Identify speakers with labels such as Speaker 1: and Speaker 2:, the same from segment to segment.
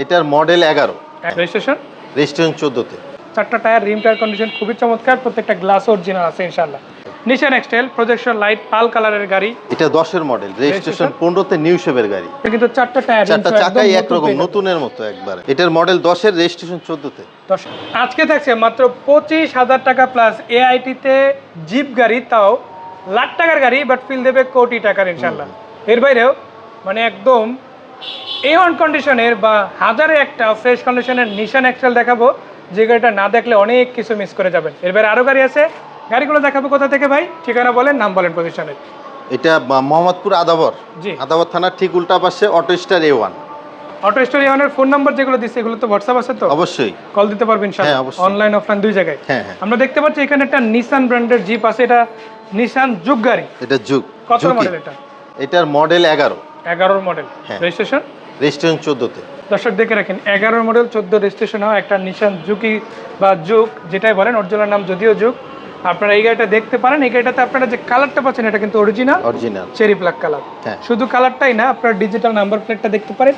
Speaker 1: এটার মডেল এগারো।
Speaker 2: Registration
Speaker 1: registration চোদ্দোতে।
Speaker 2: চারটা টায়ার রিম টায়ার কন্ডিশন খুবই চমৎকার প্রত্যেকটা গ্লাস অরিজিনাল আছে ইনশাল্লাহ নিশান এক্সটেল প্রজেকশন লাইট পাল কালারের গাড়ি।
Speaker 1: এটা দশের মডেল রেজিস্ট্রেশন? পনেরোতে নিউ শেপের গাড়ি।
Speaker 2: কিন্তু চারটা টায়ার
Speaker 1: চারটা চাকাই একরকম নতুনের মতো একবার। এটার মডেল দশের রেজিস্ট্রেশন চোদ্দোতে।
Speaker 2: আজকে থাকছে মাত্র পঁচিশ হাজার টাকা প্লাস এআইটিতে জিপ গাড়ি তাও লাখ টাকার গাড়ি বাট ফিল দেবে কোটি টাকার ইনশাল্লাহ এর বাইরেও মানে একদম এ অন কন্ডিশনের বা হাজারে একটা ফ্রেশ কন্ডিশনের নিশান এক্সেল দেখাবো যে গাড়িটা না দেখলে অনেক কিছু মিস করে যাবেন। এর বাইরে আরও গাড়ি আছে। গাড়িগুলো দেখাবো কোথা থেকে ভাই? ঠিকানা বলেন নাম বলেন প্রতিষ্ঠানের
Speaker 1: এটা মোহাম্মদপুর আদাবর।
Speaker 2: জি।
Speaker 1: আদাবর থানার ঠিক উল্টা পাশে auto star A one
Speaker 2: auto story অনের phone number যেগুলো দিচ্ছে এগুলো তো হোয়াটসঅ্যাপ আছে তো?
Speaker 1: অবশ্যই।
Speaker 2: কল দিতে পারবেন
Speaker 1: হ্যাঁ, অবশ্যই।
Speaker 2: অনলাইন অফলাইন দুই জায়গায়।
Speaker 1: হ্যাঁ হ্যাঁ।
Speaker 2: আমরা দেখতে পাচ্ছি এখানে একটা নিসান ব্র্যান্ডের জিপ আছে এটা নিসান যুগ গাড়ি।
Speaker 1: এটা যুগ।
Speaker 2: কত মডেল এটা?
Speaker 1: এটার মডেল এগারো।
Speaker 2: এগারোর মডেল
Speaker 1: হ্যাঁ।
Speaker 2: রেজিস্ট্রেশন
Speaker 1: রেজিস্ট্রেশন চোদ্দোতে।
Speaker 2: দর্শক দেখে রাখেন এগারো মডেল চোদ্দ রেজিস্ট্রেশন হওয়া একটা নিশান জুকি বা যুগ যেটাই বলেন অরিজিনাল নাম যদিও যুগ। আপনারা এই গাড়িটা দেখতে পারেন এই গাড়িটাতে আপনারা যে কালারটা পাচ্ছেন এটা কিন্তু original
Speaker 1: original
Speaker 2: cherry black colour
Speaker 1: হ্যাঁ।
Speaker 2: শুধু কালারটাই না আপনারা ডিজিটাল নাম্বার প্লেটটা দেখতে পারেন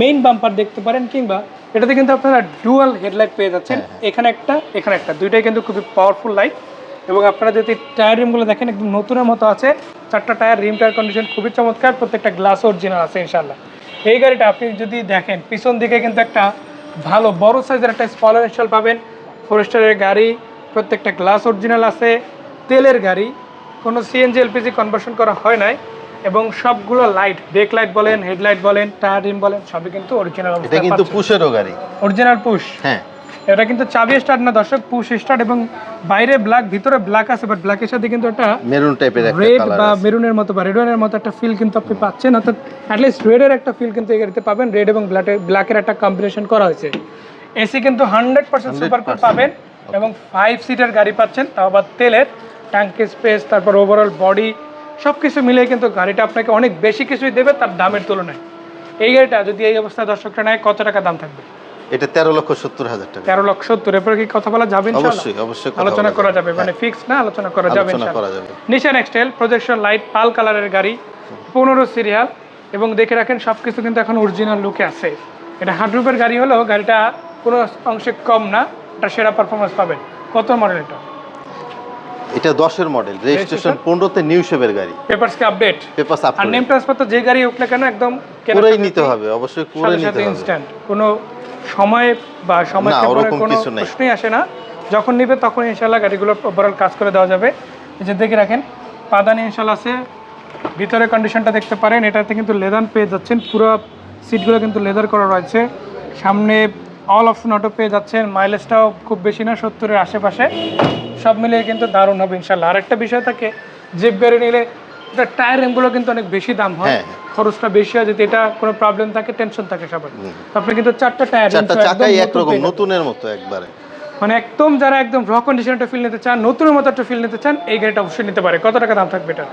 Speaker 2: মেইন বাম্পার দেখতে পারেন কিংবা এটাতে কিন্তু আপনারা ডুয়াল হেডলাইট পেয়ে যাচ্ছেন।
Speaker 1: হ্যাঁ,
Speaker 2: এখানে একটা এখানে একটা। দুইটাই কিন্তু খুবই পাওয়ারফুল লাইট এবং আপনারা যদি টায়ার রিমগুলো দেখেন একদম নতুনের মতো আছে। চারটা টায়ার রিম টায়ার কন্ডিশন খুবই চমৎকার। প্রত্যেকটা গ্লাস অরিজিনাল আছে ইনশাল্লাহ এই গাড়িটা আপনি যদি দেখেন পিছন দিকে কিন্তু একটা ভালো বড় সাইজের একটা স্পলার স্টল পাবেন। ফরেস্টারের গাড়ি প্রত্যেকটা গ্লাস অরিজিনাল আছে তেলের গাড়ি কোনো সিএনজি এলপিজি কনভার্সন করা হয় নাই এবং সবগুলো লাইট ব্রেক লাইট বলেন হেডলাইট বলেন টায়ার রিম বলেন সবই কিন্তু অরিজিনাল
Speaker 1: এটা কিন্তু পুশেরও গাড়ি।
Speaker 2: Original push.
Speaker 1: হ্যাঁ।
Speaker 2: এটা কিন্তু চাবি স্টার্ট না দর্শক পুশ স্টার্ট এবং বাইরে ব্ল্যাক ভিতরে ব্ল্যাক আছে বাট ব্ল্যাকের সাথে কিন্তু একটা
Speaker 1: মেরুন টাইপের একটা
Speaker 2: রেড বা মেরুনের মতো বা রেডনের মতো একটা ফিল কিন্তু আপনি পাচ্ছেন। অর্থাৎ অ্যাটলিস্ট রেডের একটা ফিল কিন্তু এই গাড়িতে পাবেন। রেড এবং ব্ল্যাকের একটা কম্বিনেশন করা হয়েছে। এসি কিন্তু হান্ড্রেড পার্সেন্ট সুপার কুল পাবেন এবং ফাইভ সিটার গাড়ি পাচ্ছেন তাও আবার তেলের। ট্যাঙ্কি স্পেস তারপর ওভারঅল বডি সব কিছু মিলিয়ে কিন্তু গাড়িটা আপনাকে অনেক বেশি কিছুই দেবে তার দামের তুলনায়। এই গাড়িটা যদি এই অবস্থায় দর্শকটা নেয় কত টাকা দাম থাকবে?
Speaker 1: এটা তেরো লক্ষ সত্তর হাজার টাকা।
Speaker 2: তেরো লক্ষ সত্তর এরপরে কি কথা বলা যাবে
Speaker 1: অবশ্যই অবশ্যই
Speaker 2: আলোচনা করা
Speaker 1: যাবে।
Speaker 2: মানে ফিক্স না আলোচনা করা যাবে।
Speaker 1: করা যাবে।
Speaker 2: নিশান এক্সটেল প্রজেকশন লাইট পাল কালারের গাড়ি পনেরো সিরিয়াল এবং দেখে রাখেন সব কিছু কিন্তু এখন অরিজিনাল লুকে আছে। এটা হার্ড রুপের গাড়ি হলেও গাড়িটা কোনো অংশে কম না এটা সেরা পারফরমেন্স পাবেন। কত মডেল এটা?
Speaker 1: এটা দশের মডেল রেজিস্ট্রেশন পনেরোতে নিউ শেপের গাড়ি।
Speaker 2: পেপারসকে আপডেট
Speaker 1: পেপার
Speaker 2: আর নেম ট্রান্সফার তো যে গাড়ি হোক না কেন একদম সাথে
Speaker 1: নিতে হবে অবশ্যই
Speaker 2: সাথে
Speaker 1: নিতে হবে।
Speaker 2: ইনস্ট্যান্ট কোনো সময় বা সময় কোনো প্রশ্নই আসে না। যখন নিবে তখন ইনশাল্লাহ গাড়িগুলো ওভারঅল কাজ করে দেওয়া যাবে। যে দেখে রাখেন পাদানি ইনশাল্লাহ আছে। ভিতরে কন্ডিশনটা দেখতে পারেন এটাতে কিন্তু লেদার পেয়ে যাচ্ছেন। পুরো সিটগুলো কিন্তু লেদার করা রয়েছে। সামনে অল অপশন অটো পেয়ে যাচ্ছেন। মাইলেজটাও খুব বেশি না সত্তরের আশেপাশে। সব মিলিয়ে কিন্তু দারুণ হবে ইনশাল্লাহ আরেকটা বিষয় থাকে জিপ গাড়ি নিলে এটা টায়ার রিমগুলো কিন্তু অনেক বেশি দাম হয়।
Speaker 1: হ্যাঁ।
Speaker 2: খরচটা বেশি হয় যদি এটা কোনো প্রবলেম থাকে টেনশন থাকে সবার। আপনি কিন্তু চারটা টায়ার
Speaker 1: চারটা চাকাই একরকম নতুনের মতো একবারে।
Speaker 2: মানে একদম যারা একদম র কন্ডিশন একটা ফিল নিতে চান নতুনের মতো একটা ফিল নিতে চান এই গাড়িটা অবশ্যই নিতে পারে। কত টাকা দাম থাকবে এটা?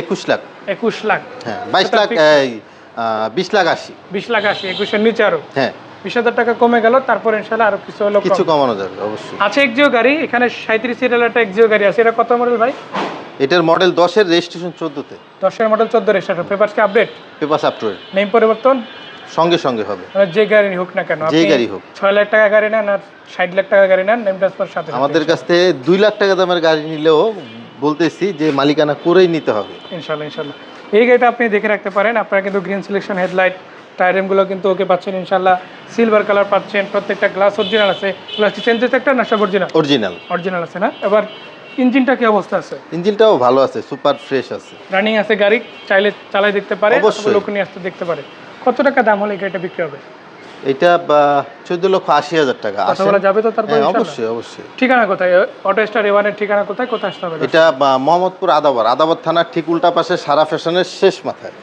Speaker 1: একুশ লাখ।
Speaker 2: একুশ লাখ।
Speaker 1: হ্যাঁ বাইশ লাখ বিশ লাখ আশি।
Speaker 2: বিশ লাখ আসি একুশের নিচে আরও।
Speaker 1: হ্যাঁ।
Speaker 2: বিশ হাজার টাকা কমে গেল তারপর ইনশাল্লাহ আরও কিছু হলো
Speaker 1: কিছু কমানো যাবে অবশ্যই।
Speaker 2: আছে এক্সিও গাড়ি এখানে সাঁত্রিশ সিরিয়াল একটা এক্সিও গাড়ি আছে। এটা কত মডেল ভাই?
Speaker 1: এটার মডেল দশের রেজিস্ট্রেশন চোদ্দোতে।
Speaker 2: দশের মডেল চোদ্দ রেজিস্টার পেপারসকে আপডেট
Speaker 1: পেপার আপটুয়ের
Speaker 2: নেম পরিবর্তন?
Speaker 1: সঙ্গে সঙ্গে হবে।
Speaker 2: মানে যে গাড়ি হোক না কেন আপনি
Speaker 1: গাড়ি হোক।
Speaker 2: ছয় লাখ টাকা গাড়ি নেন আর ষাট লাখ টাকা গাড়ি নেন নেম ট্রান্সফার সাথে সাথে।
Speaker 1: আমাদের কাছ থেকে দুই লাখ টাকা দামের গাড়ি নিলেও বলতেছি যে মালিকানা করেই নিতে হবে।
Speaker 2: ইনশাল্লাহ ইনশাল্লাহ। এই গাড়িটা আপনি দেখে রাখতে পারেন। আপনারা কিন্তু গ্রিন সিলেকশন হেডলাইট টায়ারিমগুলো কিন্তু ওকে পাচ্ছেন ইনশাল্লাহ। সিলভার কালার পাচ্ছেন প্রত্যেকটা গ্লাস অরিজিনাল আছে। গ্লাসটি চেঞ্জেস একটা না সব অরিজিনাল
Speaker 1: অরিজিনাল
Speaker 2: অরিজিনাল আছে না? এবার ইঞ্জিনটা কি অবস্থা আছে?
Speaker 1: ইঞ্জিনটাও ভালো আছে সুপার ফ্রেশ আছে।
Speaker 2: রানিং আছে গাড়ি চাইলে চালাই দেখতে পারে
Speaker 1: অবশ্যই।
Speaker 2: লোক নিয়ে আসতে দেখতে পারে। কত টাকা দাম হলে গাড়িটা বিক্রি হবে?
Speaker 1: এটা চোদ্দ লক্ষ আশি হাজার টাকা?
Speaker 2: বলা যাবে তো তারপর
Speaker 1: হ্যাঁ, অবশ্যই অবশ্যই।
Speaker 2: ঠিকানা কোথায়? অটো স্টার এওয়ানের ঠিকানা কোথায়? কোথায় আসতে হবে?
Speaker 1: এটা মোহাম্মদপুর আদাবর। আদাবর থানার ঠিক উল্টা পাশে সারা ফ্যাশনের শেষ মাথায়।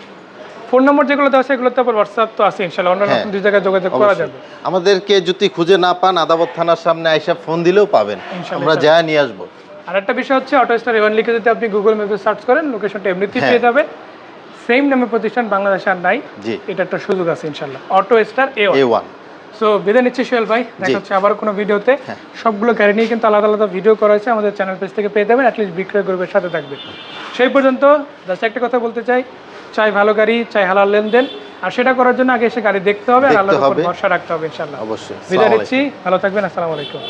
Speaker 2: ফোন নম্বর যেগুলো দেওয়া আছে এগুলো তো আবার হোয়াটসঅ্যাপ তো আছে ইনশাল্লাহ অন্য
Speaker 1: হ্যাঁ,
Speaker 2: দুই জায়গায় যোগাযোগ করা। যাবে।
Speaker 1: আমাদেরকে যদি খুঁজে না পান আদাবর থানার সামনে আইসা ফোন দিলেও পাবেন। আমরা যা নিয়ে আসব।
Speaker 2: আর একটা বিষয় হচ্ছে অটো স্টার এভান লিখে যদি আপনি গুগল ম্যাপে সার্চ করেন লোকেশনটা এমনিতেই
Speaker 1: হ্যাঁ।
Speaker 2: পেয়ে যাবে সেম নামে প্রতিষ্ঠান বাংলাদেশে আর নাই। এটা একটা সুযোগ আছে ইনশাল্লাহ। Auto star A
Speaker 1: one
Speaker 2: so বিদায় নিচ্ছি সোহেল ভাই। দেখা হচ্ছে আবার কোনো ভিডিওতে।
Speaker 1: হ্যাঁ।
Speaker 2: সবগুলো গাড়ি নিয়ে কিন্তু আলাদা আলাদা ভিডিও করা হয়েছে। আমাদের চ্যানেল পেজ থেকে পেয়ে যাবেন। অ্যাটলিস্ট বিক্রয় গ্রুপের সাথে থাকবে সেই পর্যন্ত জাস্ট একটা কথা বলতে চাই। চাই ভালো গাড়ি চাই হালাল লেনদেন। আর সেটা করার জন্য আগে এসে গাড়ি দেখতে হবে। আর আল্লাহর উপর ভরসা রাখতে হবে ইনশাআল্লাহ
Speaker 1: অবশ্যই।
Speaker 2: বিদায় নিচ্ছি। ভালো থাকবেন। আসসালামু আলাইকুম।